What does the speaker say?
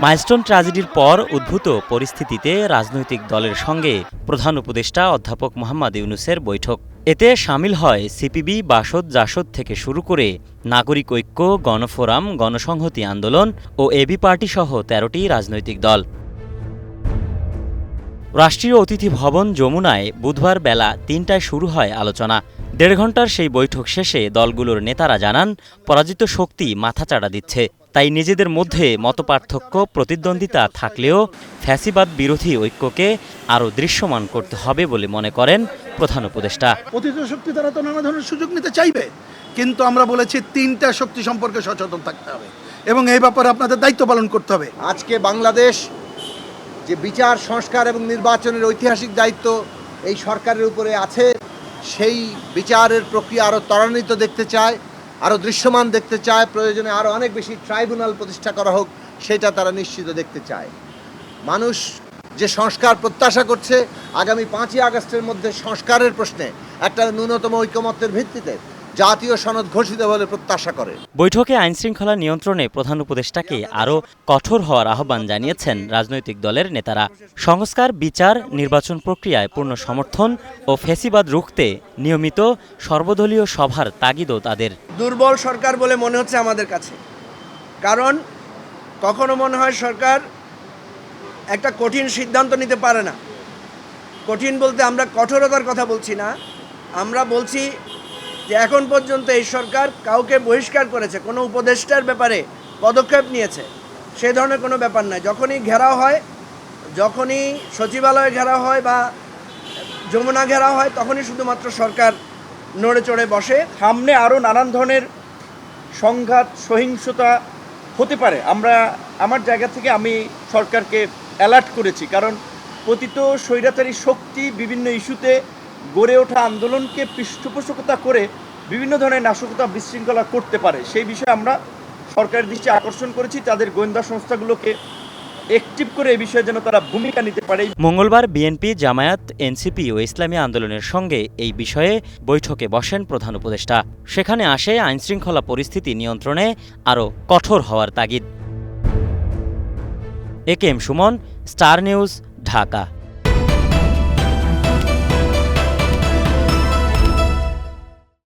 Milestone ট্র্যাজেডির পর উদ্ভূত পরিস্থিতিতে রাজনৈতিক দলের সঙ্গে প্রধান উপদেষ্টা অধ্যাপক মোহাম্মদ ইউনুসের বৈঠক। এতে সামিল হয় সিপিবি, বাসদ, জাসদ থেকে শুরু করে নাগরিক ঐক্য, গণফোরাম, গণসংহতি আন্দোলন ও এবি পার্টি সহ তেরোটি রাজনৈতিক দল। রাষ্ট্রীয় অতিথি ভবন যমুনায় বুধবার বেলা তিনটায় শুরু হয় আলোচনা। দেড় ঘণ্টার সেই বৈঠক শেষে দলগুলোর নেতারা জানান পরাজিত শক্তি মাথাচাড়া দিচ্ছে। তাই নিজেদের মধ্যে মতপার্থক্য প্রতিদ্বন্দ্বিতা থাকলেও ফ্যাসিবাদ বিরোধী ঐক্যকে আরও দৃশ্যমান করতে হবে বলে মনে করেন প্রধান উপদেষ্টা। অতীত শক্তি তারা তো নানা ধরনের সুযোগ নিতে চাইবে কিন্তু আমরা বলেছি তিনটা শক্তি সম্পর্কে সচেতন থাকতে হবে এবং এই ব্যাপারে আপনাদের দায়িত্ব পালন করতে হবে। আজকে বাংলাদেশ যে বিচার, সংস্কার এবং নির্বাচনের ঐতিহাসিক দায়িত্ব এই সরকারের উপরে আছে, সেই বিচারের প্রক্রিয়া আরও ত্বরান্বিত দেখতে চায় আরও দৃশ্যমান দেখতে চায়, প্রয়োজনে আরও অনেক বেশি ট্রাইব্যুনাল প্রতিষ্ঠা করা হোক, সেটা তারা নিশ্চিত দেখতে চায়। মানুষ যে সংস্কার প্রত্যাশা করছে, আগামী পাঁচই আগস্টের মধ্যে সংস্কারের প্রশ্নে একটা ন্যূনতম ঐকমত্যের ভিত্তিতে জাতীয় সনদ ঘোষিত বলে প্রত্যাশা করে। বৈঠকে আইনশৃঙ্খলা নিয়ন্ত্রণে প্রধান উপদেষ্টাকে আরও কঠোর হওয়ার আহ্বান জানিয়েছেন রাজনৈতিক দলের নেতারা। সংস্কার বিচার নির্বাচন প্রক্রিয়ায় পূর্ণ সমর্থন ও ফেসিবাদ রুখতে নিয়মিত সর্বদলীয় সভার তাগিদও তাদের। দুর্বল সরকার বলে মনে হচ্ছে আমাদের কাছে। কারণ কখনো মনে হয় সরকার একটা কঠিন সিদ্ধান্ত নিতে পারে না। কঠিন বলতে আমরা কঠোরতার কথা বলছি না। আমরা বলছি যে এখন পর্যন্ত এই সরকার কাউকে বহিষ্কার করেছে, কোনো উপদেষ্টার ব্যাপারে পদক্ষেপ নিয়েছে, সে ধরনের কোনো ব্যাপার নাই যখনই ঘেরাও হয়, যখনই সচিবালয়ে ঘেরাও হয় বা যমুনা ঘেরাও হয়, তখনই শুধুমাত্র সরকার নড়ে চড়ে বসে। সামনে আরও নানান ধরনের সংঘাত, সহিংসতা হতে পারে। আমরা, আমার জায়গা থেকে আমি সরকারকে অ্যালার্ট করেছি। কারণ, পতিত স্বৈরাচারী শক্তি বিভিন্ন ইস্যুতে গড়ে ওঠা আন্দোলনকে পৃষ্ঠপোষকতা করে বিভিন্ন ধরনের নাশকতা বিশৃঙ্খলা করতে পারে। সেই বিষয়ে আমরা সরকারের দৃষ্টি আকর্ষণ করেছি। তাদের গোয়েন্দা সংস্থাগুলোকে অ্যাক্টিভ করে এই বিষয়ে যেন তারা ভূমিকা নিতে পারে। মঙ্গলবার বিএনপি, জামায়াত, এনসিপি ও ইসলামী আন্দোলনের সঙ্গে এই বিষয়ে বৈঠকে বসেন প্রধান উপদেষ্টা। সেখানে আসে আইনশৃঙ্খলা পরিস্থিতি নিয়ন্ত্রণে আরও কঠোর হওয়ার তাগিদ। A K M Suman, star news, Dhaka.